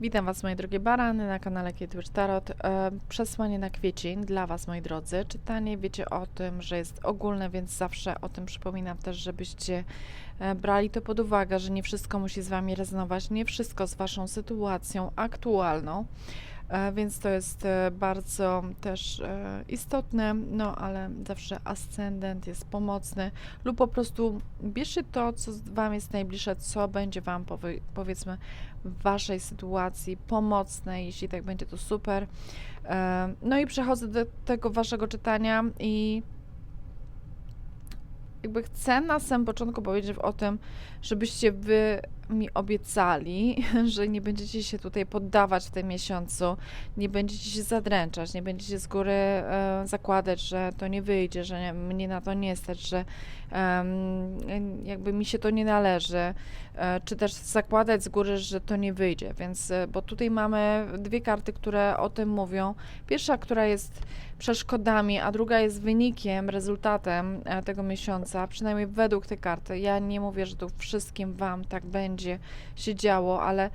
Witam Was, moje drogie barany, na kanale Kietwitch Tarot. E, przesłanie na kwiecień dla Was, moi drodzy. Czytanie wiecie o tym, że jest ogólne, więc zawsze o tym przypominam też, żebyście e, brali to pod uwagę, że nie wszystko musi z Wami rezonować, nie wszystko z Waszą sytuacją aktualną. E, Więc to jest e, bardzo też e, istotne, no ale zawsze ascendent jest pomocny lub po prostu bierzcie to, co Wam jest najbliższe, co będzie Wam powie, powiedzmy w Waszej sytuacji pomocne, jeśli tak będzie to super. No i przechodzę do tego Waszego czytania i jakby chcę na samym początku powiedzieć o tym, żebyście wy mi obiecali, że nie będziecie się tutaj poddawać w tym miesiącu, nie będziecie się zadręczać, nie będziecie z góry e, zakładać, że to nie wyjdzie, że nie, mnie na to nie stać, że em, jakby mi się to nie należy, e, czy też zakładać z góry, że to nie wyjdzie. Więc, e, bo tutaj mamy dwie karty, które o tym mówią. Pierwsza, która jest przeszkodami, a druga jest wynikiem, rezultatem e, tego miesiąca, przynajmniej według tej karty. Ja nie mówię, że tu wszystkim Wam tak będzie się działo, ale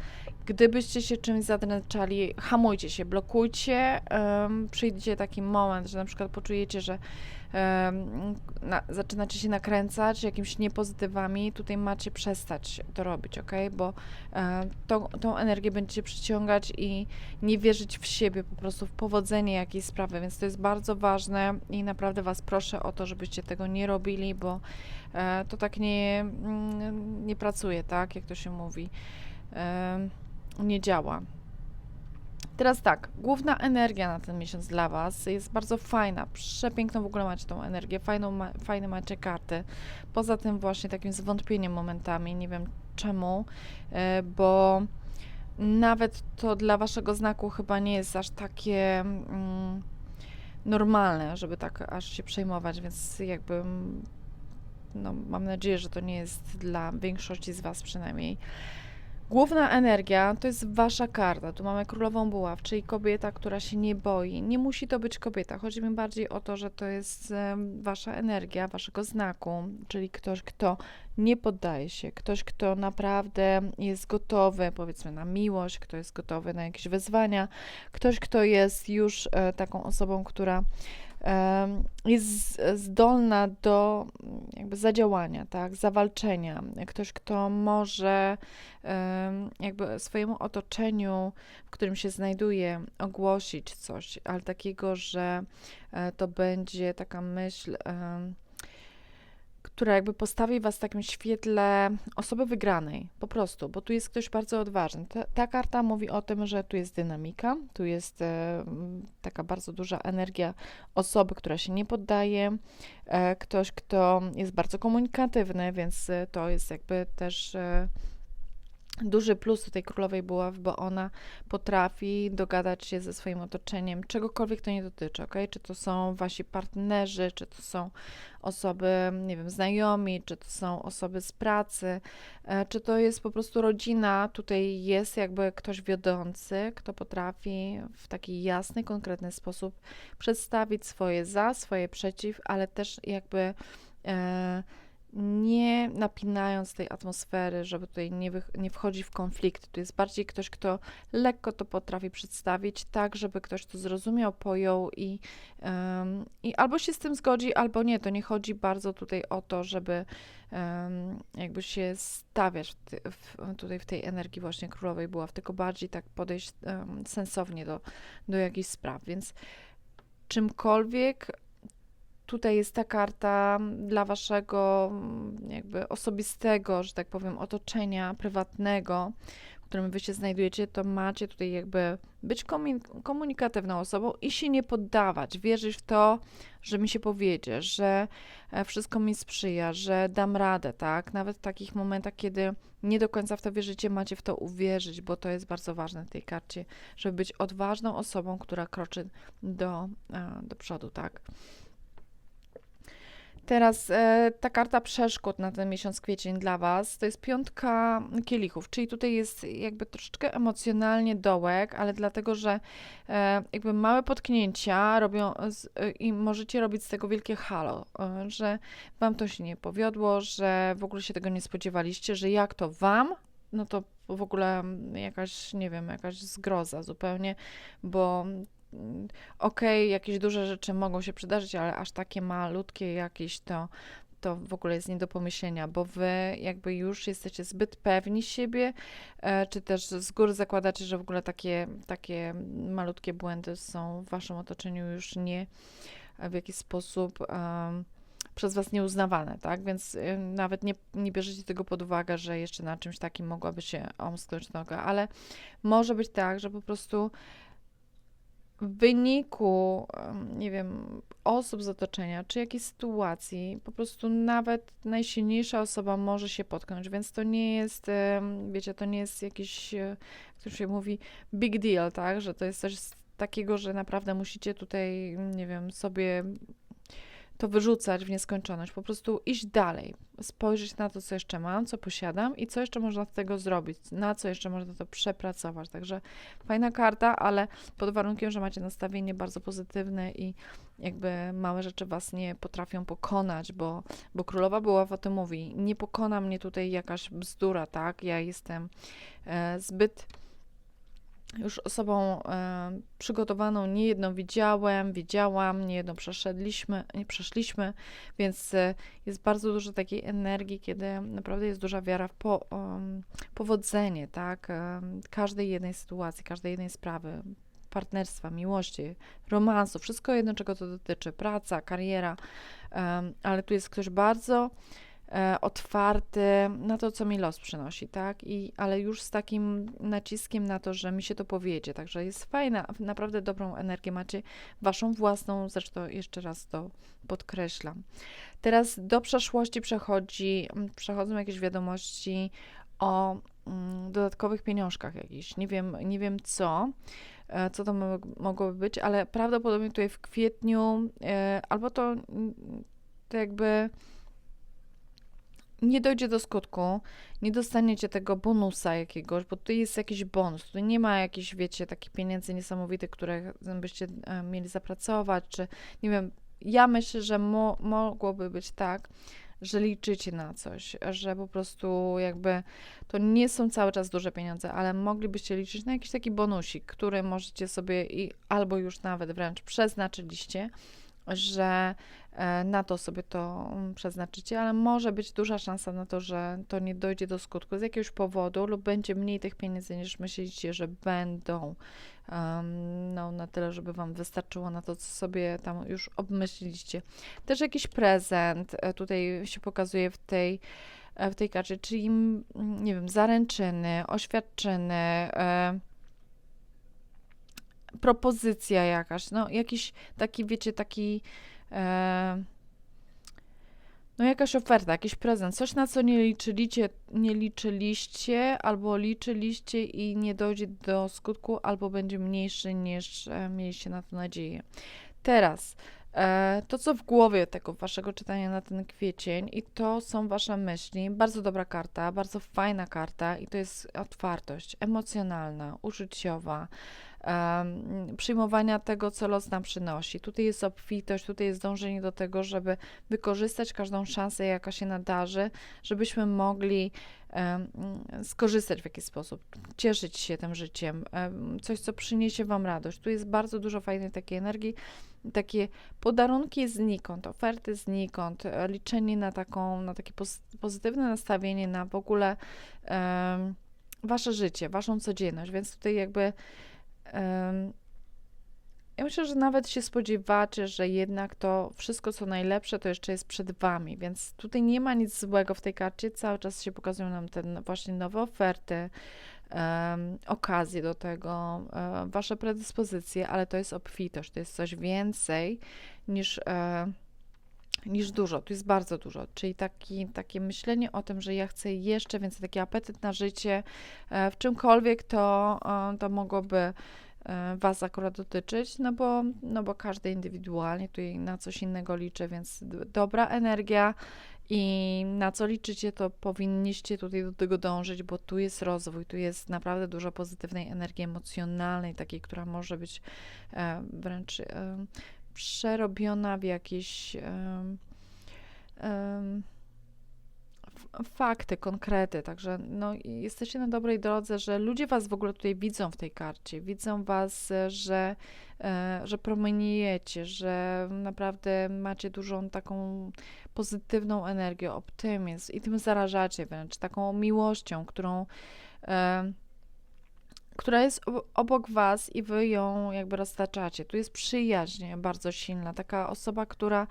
gdybyście się czymś zadręczali, hamujcie się, blokujcie, um, przyjdzie taki moment, że na przykład poczujecie, że na, zaczynacie się nakręcać jakimiś niepozytywami, tutaj macie przestać to robić, ok? Bo e, tą, tą energię będziecie przyciągać i nie wierzyć w siebie, po prostu w powodzenie jakiejś sprawy, więc to jest bardzo ważne i naprawdę Was proszę o to, żebyście tego nie robili, bo e, to tak nie, mm, nie pracuje, tak? Jak to się mówi. E, nie działa. Teraz tak, główna energia na ten miesiąc dla Was jest bardzo fajna, przepiękną w ogóle macie tą energię, fajną, ma, fajne macie karty. Poza tym właśnie takim zwątpieniem momentami, nie wiem czemu, e, bo nawet to dla Waszego znaku chyba nie jest aż takie mm, normalne, żeby tak aż się przejmować, więc jakby mm, no, mam nadzieję, że to nie jest dla większości z Was przynajmniej. Główna energia to jest wasza karta. Tu mamy królową buław, czyli kobieta, która się nie boi. Nie musi to być kobieta. Chodzi mi bardziej o to, że to jest wasza energia, waszego znaku, czyli ktoś, kto nie poddaje się, ktoś, kto naprawdę jest gotowy, powiedzmy, na miłość, kto jest gotowy na jakieś wyzwania, ktoś, kto jest już e, taką osobą, która jest zdolna do jakby zadziałania, tak, zawalczenia. Ktoś, kto może jakby swojemu otoczeniu, w którym się znajduje, ogłosić coś, ale takiego, że e, to będzie taka myśl, która jakby postawi was w takim świetle osoby wygranej, po prostu, bo tu jest ktoś bardzo odważny. Ta, ta karta mówi o tym, że tu jest dynamika, tu jest e, taka bardzo duża energia osoby, która się nie poddaje, e, ktoś, kto jest bardzo komunikatywny, więc e, to jest jakby też e, duży plus tutaj królowej buław, bo ona potrafi dogadać się ze swoim otoczeniem, czegokolwiek to nie dotyczy, ok? Czy to są wasi partnerzy, czy to są osoby, nie wiem, znajomi, czy to są osoby z pracy, e, czy to jest po prostu rodzina, tutaj jest jakby ktoś wiodący, kto potrafi w taki jasny, konkretny sposób przedstawić swoje za, swoje przeciw, ale też jakby e, nie napinając tej atmosfery, żeby tutaj nie, nie w konflikt. Tu jest bardziej ktoś, kto lekko to potrafi przedstawić, tak, żeby ktoś to zrozumiał, pojął i, em, i albo się z tym zgodzi, albo nie. To nie chodzi bardzo tutaj o to, żeby em, jakby się stawiać w w, tutaj w tej energii właśnie królowej była, tylko bardziej tak podejść em, sensownie do, do jakichś spraw. Więc czymkolwiek tutaj jest ta karta dla waszego mm, jakby osobistego, że tak powiem, otoczenia prywatnego, w którym wy się znajdujecie, to macie tutaj jakby być komunikatywną osobą i się nie poddawać, wierzyć w to, że mi się powiedzie, że e, wszystko mi sprzyja, że dam radę, tak? Nawet w takich momentach, kiedy nie do końca w to wierzycie, macie w to uwierzyć, bo to jest bardzo ważne w tej karcie, żeby być odważną osobą, która kroczy do, e, do przodu, tak? Teraz e, ta karta przeszkód na ten miesiąc kwiecień dla Was to jest piątka kielichów, czyli tutaj jest jakby troszeczkę emocjonalnie dołek, ale dlatego, że e, jakby małe potknięcia robią z, e, i możecie robić z tego wielkie halo, e, że Wam to się nie powiodło, że w ogóle się tego nie spodziewaliście, że jak to Wam, no to w ogóle jakaś, nie wiem, jakaś zgroza zupełnie, bo okej, okay, jakieś duże rzeczy mogą się przydarzyć, ale aż takie malutkie jakieś to to w ogóle jest nie do pomyślenia, bo wy jakby już jesteście zbyt pewni siebie, e, czy też z góry zakładacie, że w ogóle takie, takie malutkie błędy są w waszym otoczeniu już nie w jakiś sposób um, przez was nieuznawane, tak? Więc y, nawet nie, nie bierzecie tego pod uwagę, że jeszcze na czymś takim mogłaby się omsknąć noga, ale może być tak, że po prostu w wyniku, nie wiem, osób z otoczenia, czy jakiejś sytuacji, po prostu nawet najsilniejsza osoba może się potknąć, więc to nie jest, wiecie, to nie jest jakiś, e, jak to się mówi, big deal, tak, że to jest coś takiego, że naprawdę musicie tutaj, nie wiem, sobie to wyrzucać w nieskończoność, po prostu iść dalej, spojrzeć na to, co jeszcze mam, co posiadam i co jeszcze można z tego zrobić, na co jeszcze można to przepracować. Także fajna karta, ale pod warunkiem, że macie nastawienie bardzo pozytywne i jakby małe rzeczy was nie potrafią pokonać, bo, bo królowa była o tym mówi, nie pokona mnie tutaj jakaś bzdura, tak? Ja jestem e, zbyt już osobą e, przygotowaną, niejedną widziałem, widziałam, niejedną przeszedliśmy, nie przeszliśmy, więc e, jest bardzo dużo takiej energii, kiedy naprawdę jest duża wiara w po, powodzenie, tak, e, każdej jednej sytuacji, każdej jednej sprawy, partnerstwa, miłości, romansu, wszystko jedno, czego to dotyczy, praca, kariera, ale tu jest ktoś bardzo otwarty na to, co mi los przynosi, tak? I, ale już z takim naciskiem na to, że mi się to powiedzie. Także jest fajna, naprawdę dobrą energię macie, waszą własną, zresztą jeszcze raz to podkreślam. Teraz do przeszłości przechodzi, przechodzą jakieś wiadomości o mm, dodatkowych pieniążkach jakichś. Nie wiem, nie wiem co, e, co to mogłoby być, ale prawdopodobnie tutaj w kwietniu, e, albo to, to jakby nie dojdzie do skutku, nie dostaniecie tego bonusa jakiegoś, bo tu jest jakiś bonus, tu nie ma jakichś, wiecie, takich pieniędzy niesamowitych, które byście e, mieli zapracować, czy nie wiem, ja myślę, że mo mogłoby być tak, że liczycie na coś, że po prostu jakby to nie są cały czas duże pieniądze, ale moglibyście liczyć na jakiś taki bonusik, który możecie sobie i albo już nawet wręcz przeznaczyliście, że na to sobie to mm, przeznaczycie, ale może być duża szansa na to, że to nie dojdzie do skutku z jakiegoś powodu lub będzie mniej tych pieniędzy niż myślicie, że będą. No, na tyle, żeby Wam wystarczyło na to, co sobie tam już obmyśliliście. Też jakiś prezent e, tutaj się pokazuje w tej e, w tej karcie, czyli mm, nie wiem, zaręczyny, oświadczyny, e, propozycja jakaś, no jakiś taki, wiecie, taki e, no jakaś oferta, jakiś prezent, coś na co nie liczyliście, nie liczyliście albo liczyliście i nie dojdzie do skutku, albo będzie mniejszy niż e, mieliście na to nadzieję. Teraz e, to, co w głowie tego waszego czytania na ten kwiecień, i to są wasze myśli. Bardzo dobra karta, bardzo fajna karta, i to jest otwartość emocjonalna, uczuciowa, przyjmowania tego, co los nam przynosi. Tutaj jest obfitość, tutaj jest dążenie do tego, żeby wykorzystać każdą szansę, jaka się nadarzy, żebyśmy mogli skorzystać w jakiś sposób, cieszyć się tym życiem, coś, co przyniesie Wam radość. Tu jest bardzo dużo fajnej takiej energii, takie podarunki znikąd, oferty znikąd, liczenie na taką, na takie pozytywne nastawienie na w ogóle um, Wasze życie, Waszą codzienność, więc tutaj jakby ja myślę, że nawet się spodziewacie, że jednak to wszystko, co najlepsze, to jeszcze jest przed Wami, więc tutaj nie ma nic złego w tej karcie. Cały czas się pokazują nam te właśnie nowe oferty, um, okazje do tego, um, Wasze predyspozycje, ale to jest obfitość, to jest coś więcej niż. Um, niż dużo, tu jest bardzo dużo, czyli taki, takie myślenie o tym, że ja chcę jeszcze więcej, taki apetyt na życie, e, w czymkolwiek to, e, to mogłoby e, Was akurat dotyczyć, no bo, no bo każdy indywidualnie tutaj na coś innego liczy, więc dobra energia i na co liczycie, to powinniście tutaj do tego dążyć, bo tu jest rozwój, tu jest naprawdę dużo pozytywnej energii emocjonalnej, takiej, która może być wręcz przerobiona w jakieś um, um, fakty, konkrety, także no, jesteście na dobrej drodze, że ludzie was w ogóle tutaj widzą w tej karcie, widzą was, że, e, że promeniujecie, że naprawdę macie dużą taką pozytywną energię, optymizm i tym zarażacie wręcz, taką miłością, którą która jest obok was i wy ją jakby roztaczacie. Tu jest przyjaźń bardzo silna, taka osoba, która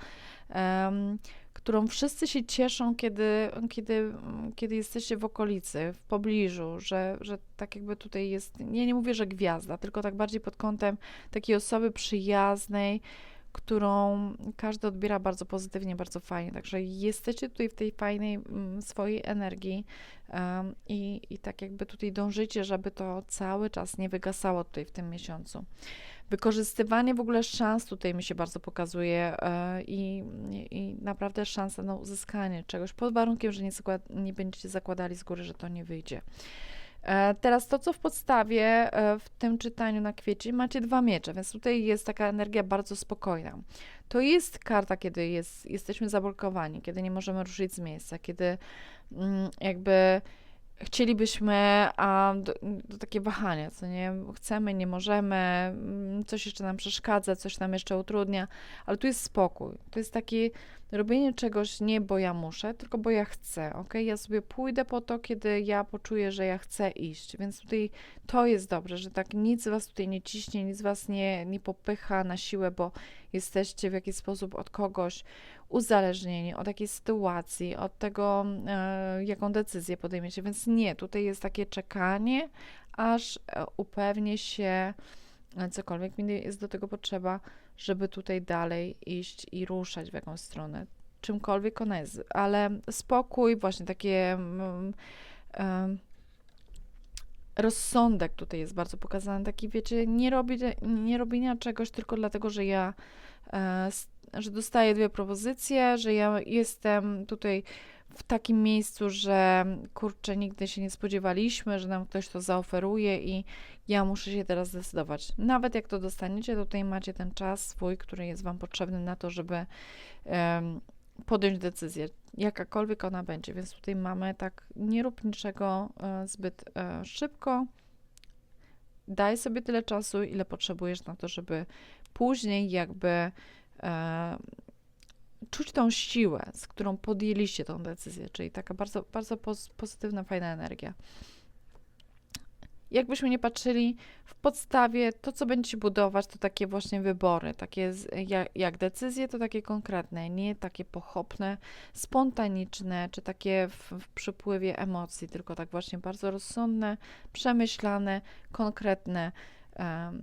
um, którą wszyscy się cieszą, kiedy, kiedy, kiedy jesteście w okolicy, w pobliżu, że, że tak jakby tutaj jest, nie, nie mówię, że gwiazda, tylko tak bardziej pod kątem takiej osoby przyjaznej, którą każdy odbiera bardzo pozytywnie, bardzo fajnie. Także jesteście tutaj w tej fajnej mm, swojej energii um, i, i tak jakby tutaj dążycie, żeby to cały czas nie wygasało tutaj w tym miesiącu. Wykorzystywanie w ogóle szans tutaj mi się bardzo pokazuje e, i, i naprawdę szansa na uzyskanie czegoś pod warunkiem, że nie, zakład, nie będziecie zakładali z góry, że to nie wyjdzie. E, teraz to, co w podstawie e, w tym czytaniu na kwiecie, macie dwa miecze, więc tutaj jest taka energia bardzo spokojna. To jest karta, kiedy jest, jesteśmy zablokowani, kiedy nie możemy ruszyć z miejsca, kiedy mm, jakby chcielibyśmy, a do, do takie wahania, co nie, chcemy, nie możemy, mm, coś jeszcze nam przeszkadza, coś nam jeszcze utrudnia, ale tu jest spokój. To jest takie robienie czegoś nie bo ja muszę, tylko bo ja chcę, ok? Ja sobie pójdę po to, kiedy ja poczuję, że ja chcę iść, więc tutaj to jest dobrze, że tak nic was tutaj nie ciśnie, nic was nie, nie popycha na siłę, bo jesteście w jakiś sposób od kogoś uzależnieni, od jakiejś sytuacji, od tego, e, jaką decyzję podejmiecie, więc nie, tutaj jest takie czekanie, aż e, upewnię się, e, cokolwiek mi jest do tego potrzeba, żeby tutaj dalej iść i ruszać w jakąś stronę, czymkolwiek ona jest, ale spokój, właśnie takie um, rozsądek tutaj jest bardzo pokazany, taki wiecie, nie, robi, nie robienia czegoś tylko dlatego, że ja e, że dostaję dwie propozycje, że ja jestem tutaj w takim miejscu, że kurczę, nigdy się nie spodziewaliśmy, że nam ktoś to zaoferuje i ja muszę się teraz zdecydować. Nawet jak to dostaniecie, tutaj macie ten czas swój, który jest Wam potrzebny na to, żeby um, podjąć decyzję, jakakolwiek ona będzie. Więc tutaj mamy tak, nie rób niczego e, zbyt e, szybko. Daj sobie tyle czasu, ile potrzebujesz na to, żeby później jakby czuć tą siłę, z którą podjęliście tą decyzję, czyli taka bardzo, bardzo pozytywna, fajna energia. Jakbyśmy nie patrzyli w podstawie, to co będziecie budować, to takie właśnie wybory, takie jak, jak decyzje, to takie konkretne, nie takie pochopne, spontaniczne, czy takie w, w przypływie emocji, tylko tak właśnie bardzo rozsądne, przemyślane, konkretne,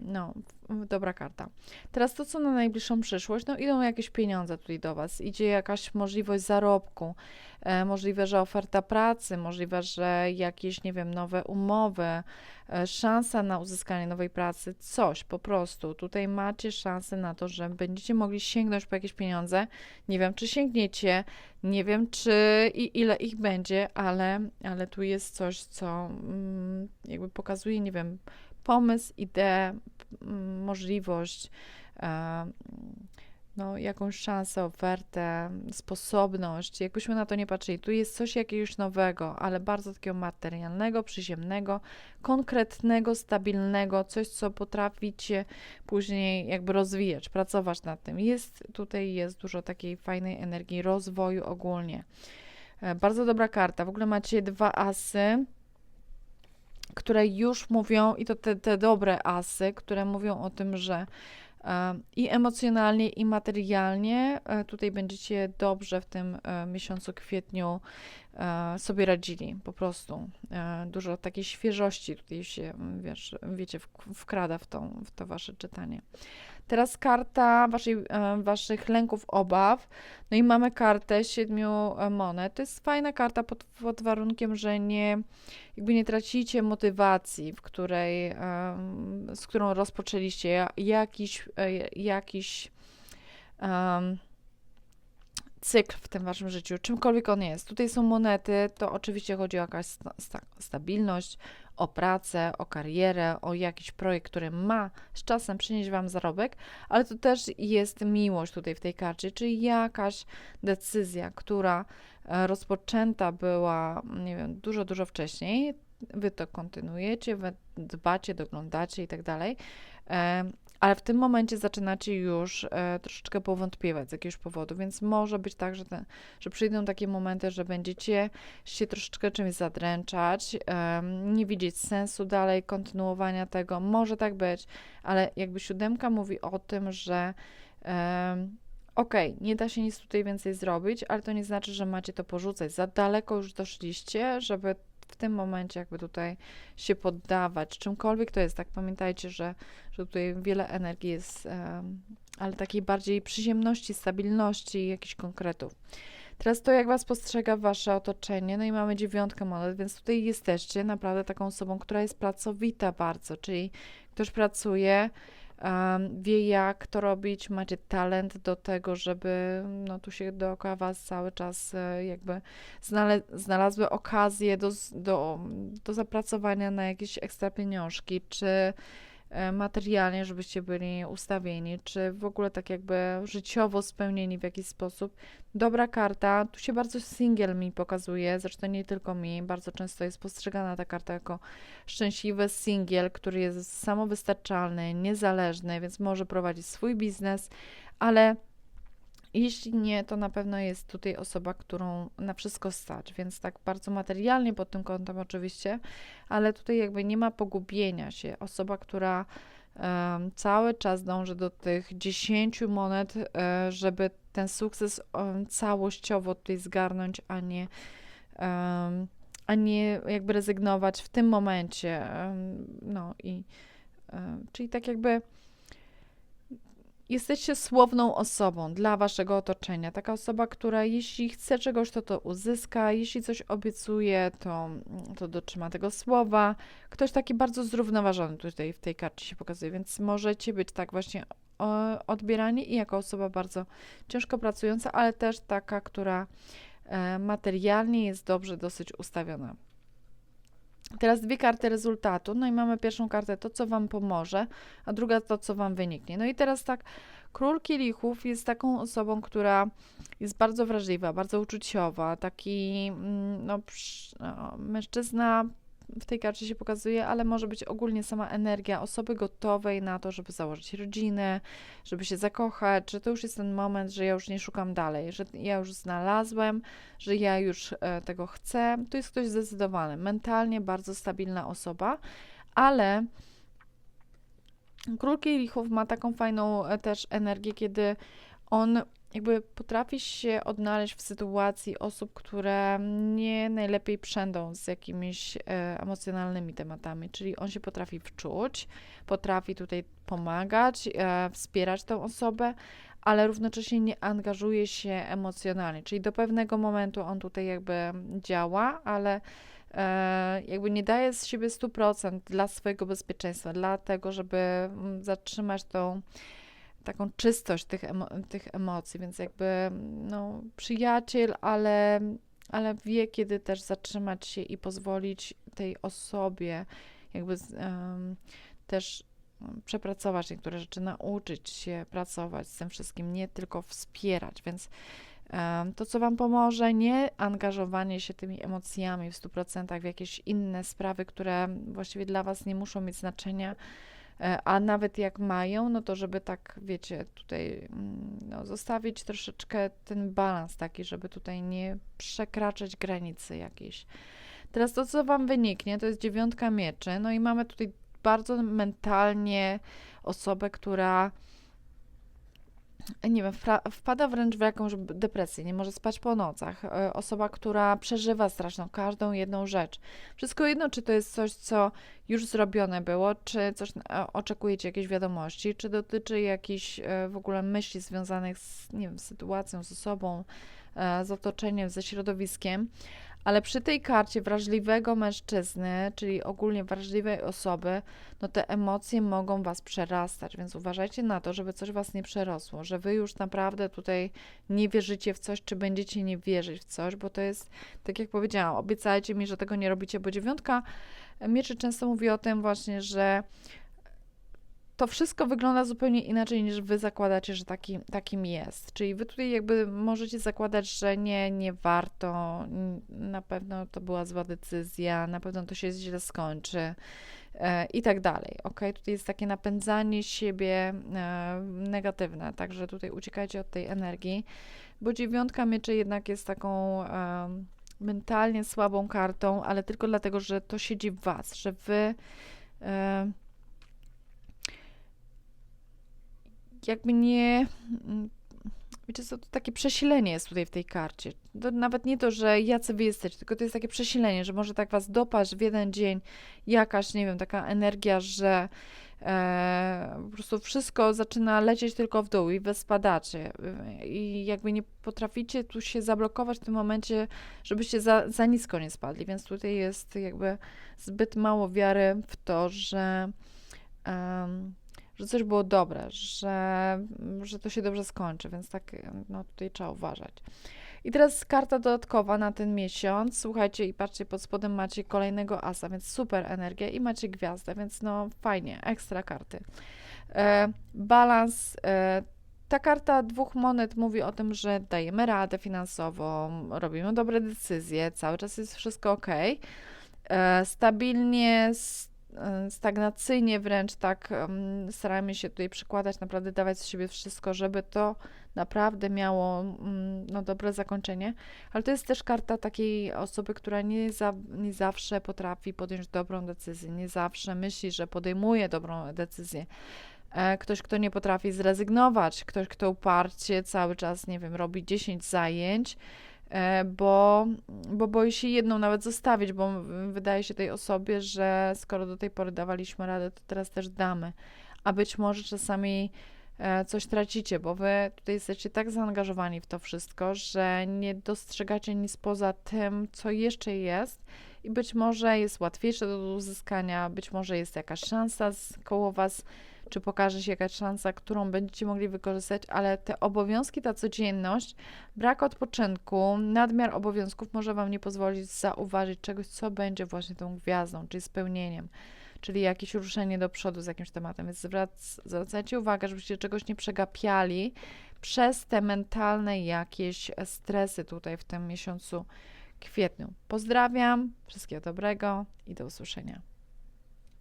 no, dobra karta. Teraz to, co na najbliższą przyszłość, no idą jakieś pieniądze tutaj do Was, idzie jakaś możliwość zarobku, e, możliwe, że oferta pracy, możliwe, że jakieś, nie wiem, nowe umowy, e, szansa na uzyskanie nowej pracy, coś po prostu. Tutaj macie szansę na to, że będziecie mogli sięgnąć po jakieś pieniądze. Nie wiem, czy sięgniecie, nie wiem, czy i ile ich będzie, ale, ale tu jest coś, co mm, jakby pokazuje, nie wiem, pomysł, ideę, możliwość, e, no, jakąś szansę, ofertę, sposobność, jakbyśmy na to nie patrzyli. Tu jest coś jakiegoś nowego, ale bardzo takiego materialnego, przyziemnego, konkretnego, stabilnego, coś, co potraficie później jakby rozwijać, pracować nad tym. Jest tutaj jest dużo takiej fajnej energii rozwoju ogólnie. E, bardzo dobra karta. W ogóle macie dwa asy które już mówią, i to te, te dobre asy, które mówią o tym, że e, i emocjonalnie, i materialnie e, tutaj będziecie dobrze w tym e, miesiącu kwietniu sobie radzili, po prostu. Dużo takiej świeżości tutaj się, wiesz, wiecie, wkrada w, tą, w to wasze czytanie. Teraz karta waszej, e, waszych lęków, obaw. No i mamy kartę siedmiu e, monet. To jest fajna karta pod, pod warunkiem, że nie, jakby nie tracicie motywacji, w której, z którą rozpoczęliście jakiś, e, jakiś um, cykl w tym waszym życiu, czymkolwiek on jest. Tutaj są monety, to oczywiście chodzi o jakaś sta stabilność, o pracę, o karierę, o jakiś projekt, który ma z czasem przynieść Wam zarobek, ale to też jest miłość tutaj w tej karcie, czyli jakaś decyzja, która e, rozpoczęta była, nie wiem, dużo, dużo wcześniej, wy to kontynuujecie, wy dbacie, doglądacie i tak dalej, e, ale w tym momencie zaczynacie już e, troszeczkę powątpiewać z jakiegoś powodu, więc może być tak, że, że przyjdą takie momenty, że będziecie się troszeczkę czymś zadręczać, e, nie widzieć sensu dalej kontynuowania tego. Może tak być, ale jakby siódemka mówi o tym, że e, okej, okay, nie da się nic tutaj więcej zrobić, ale to nie znaczy, że macie to porzucać. Za daleko już doszliście, żeby w tym momencie jakby tutaj się poddawać, czymkolwiek to jest, tak pamiętajcie, że, że tutaj wiele energii jest, ale takiej bardziej przyziemności, stabilności, jakichś konkretów. Teraz to, jak Was postrzega Wasze otoczenie, no i mamy dziewiątkę monet, więc tutaj jesteście naprawdę taką osobą, która jest pracowita bardzo, czyli ktoś pracuje, wie jak to robić, macie talent do tego, żeby no tu się dookoła was cały czas e, jakby znale, znalazły okazje do, do, do zapracowania na jakieś ekstra pieniążki, czy materialnie, żebyście byli ustawieni, czy w ogóle tak jakby życiowo spełnieni w jakiś sposób. Dobra karta, tu się bardzo singiel mi pokazuje, zresztą nie tylko mi, bardzo często jest postrzegana ta karta jako szczęśliwy singiel, który jest samowystarczalny, niezależny, więc może prowadzić swój biznes, ale jeśli nie, to na pewno jest tutaj osoba, którą na wszystko stać, więc tak bardzo materialnie pod tym kątem oczywiście, ale tutaj jakby nie ma pogubienia się. Osoba, która um, cały czas dąży do tych 10 monet, um, żeby ten sukces um, całościowo tutaj zgarnąć, a nie, a nie jakby rezygnować w tym momencie. no i czyli tak jakby Jesteście słowną osobą dla waszego otoczenia. Taka osoba, która jeśli chce czegoś, to to uzyska, jeśli coś obiecuje, to, to dotrzyma tego słowa. Ktoś taki bardzo zrównoważony tutaj w tej karcie się pokazuje, więc możecie być tak właśnie odbierani i jako osoba bardzo ciężko pracująca, ale też taka, która e, materialnie jest dobrze dosyć ustawiona. Teraz dwie karty rezultatu. No i mamy pierwszą kartę to, co Wam pomoże, a druga to, co Wam wyniknie. No i teraz tak, król kielichów jest taką osobą, która jest bardzo wrażliwa, bardzo uczuciowa, taki mm, no, no mężczyzna w tej karcie się pokazuje, ale może być ogólnie sama energia osoby gotowej na to, żeby założyć rodzinę, żeby się zakochać, że to już jest ten moment, że ja już nie szukam dalej, że ja już znalazłem, że ja już e, tego chcę. To jest ktoś zdecydowany, mentalnie bardzo stabilna osoba, ale Król Kielichów ma taką fajną e, też energię, kiedy on jakby potrafi się odnaleźć w sytuacji osób, które nie najlepiej przędą z jakimiś e, emocjonalnymi tematami, czyli on się potrafi wczuć, potrafi tutaj pomagać, e, wspierać tę osobę, ale równocześnie nie angażuje się emocjonalnie, czyli do pewnego momentu on tutaj jakby działa, ale e, jakby nie daje z siebie 100% dla swojego bezpieczeństwa, dla tego, żeby mm, zatrzymać tą taką czystość tych, emo tych emocji, więc jakby no, przyjaciel, ale, ale wie, kiedy też zatrzymać się i pozwolić tej osobie jakby um, też przepracować niektóre rzeczy, nauczyć się pracować z tym wszystkim, nie tylko wspierać, więc um, to, co Wam pomoże, nie angażowanie się tymi emocjami w 100% w jakieś inne sprawy, które właściwie dla Was nie muszą mieć znaczenia, a nawet jak mają, no to żeby tak, wiecie, tutaj mm, no, zostawić troszeczkę ten balans taki, żeby tutaj nie przekraczać granicy jakiejś. Teraz to, co Wam wyniknie, to jest dziewiątka mieczy, no i mamy tutaj bardzo mentalnie osobę, która nie wiem, wpada wręcz w jakąś depresję, nie może spać po nocach. E, osoba, która przeżywa straszną każdą jedną rzecz. Wszystko jedno, czy to jest coś, co już zrobione było, czy coś e, oczekujecie jakieś wiadomości, czy dotyczy jakichś e, w ogóle myśli związanych z, nie wiem, sytuacją, z osobą, z otoczeniem, ze środowiskiem. Ale przy tej karcie wrażliwego mężczyzny, czyli ogólnie wrażliwej osoby, no te emocje mogą Was przerastać, więc uważajcie na to, żeby coś Was nie przerosło, że Wy już naprawdę tutaj nie wierzycie w coś, czy będziecie nie wierzyć w coś, bo to jest, tak jak powiedziałam, obiecajcie mi, że tego nie robicie, bo dziewiątka mieczy często mówi o tym właśnie, że to wszystko wygląda zupełnie inaczej niż wy zakładacie, że taki, takim jest. Czyli wy tutaj jakby możecie zakładać, że nie, nie warto, na pewno to była zła decyzja, na pewno to się źle skończy e, i tak dalej. Ok, tutaj jest takie napędzanie siebie e, negatywne, także tutaj uciekajcie od tej energii, bo dziewiątka mieczy jednak jest taką em, mentalnie słabą kartą, ale tylko dlatego, że to siedzi w was, że wy e, jakby nie. mm, Wiecie co, to takie przesilenie jest tutaj w tej karcie. To nawet nie to, że jacy wy jesteście, tylko to jest takie przesilenie, że może tak was dopaść w jeden dzień jakaś, nie wiem, taka energia, że e, po prostu wszystko zaczyna lecieć tylko w dół i wy spadacie. I jakby nie potraficie tu się zablokować w tym momencie, żebyście za, za nisko nie spadli. Więc tutaj jest jakby zbyt mało wiary w to, że. em, że coś było dobre, że, że to się dobrze skończy, więc tak no, tutaj trzeba uważać. I teraz karta dodatkowa na ten miesiąc. Słuchajcie i patrzcie, pod spodem macie kolejnego asa, więc super energia i macie gwiazdę, więc no fajnie, ekstra karty. E, balans. E, ta karta dwóch monet mówi o tym, że dajemy radę finansową, robimy dobre decyzje, cały czas jest wszystko ok. E, stabilnie, stagnacyjnie wręcz tak staramy się tutaj przykładać, naprawdę dawać z siebie wszystko, żeby to naprawdę miało no, dobre zakończenie. Ale to jest też karta takiej osoby, która nie, za, nie zawsze potrafi podjąć dobrą decyzję, nie zawsze myśli, że podejmuje dobrą decyzję. E, Ktoś, kto nie potrafi zrezygnować, ktoś, kto uparcie cały czas, nie wiem, robi 10 zajęć, e, bo, bo boi się jedną nawet zostawić, bo wydaje się tej osobie, że skoro do tej pory dawaliśmy radę, to teraz też damy. A być może czasami e, coś tracicie, bo wy tutaj jesteście tak zaangażowani w to wszystko, że nie dostrzegacie nic poza tym, co jeszcze jest i być może jest łatwiejsze do uzyskania, być może jest jakaś szansa koło was, czy pokaże się jakaś szansa, którą będziecie mogli wykorzystać, ale te obowiązki, ta codzienność, brak odpoczynku, nadmiar obowiązków może wam nie pozwolić zauważyć czegoś, co będzie właśnie tą gwiazdą, czyli spełnieniem czyli jakieś ruszenie do przodu z jakimś tematem. Więc zwrac, zwracajcie uwagę, żebyście czegoś nie przegapiali przez te mentalne jakieś stresy tutaj w tym miesiącu kwietniu. Pozdrawiam, wszystkiego dobrego i do usłyszenia.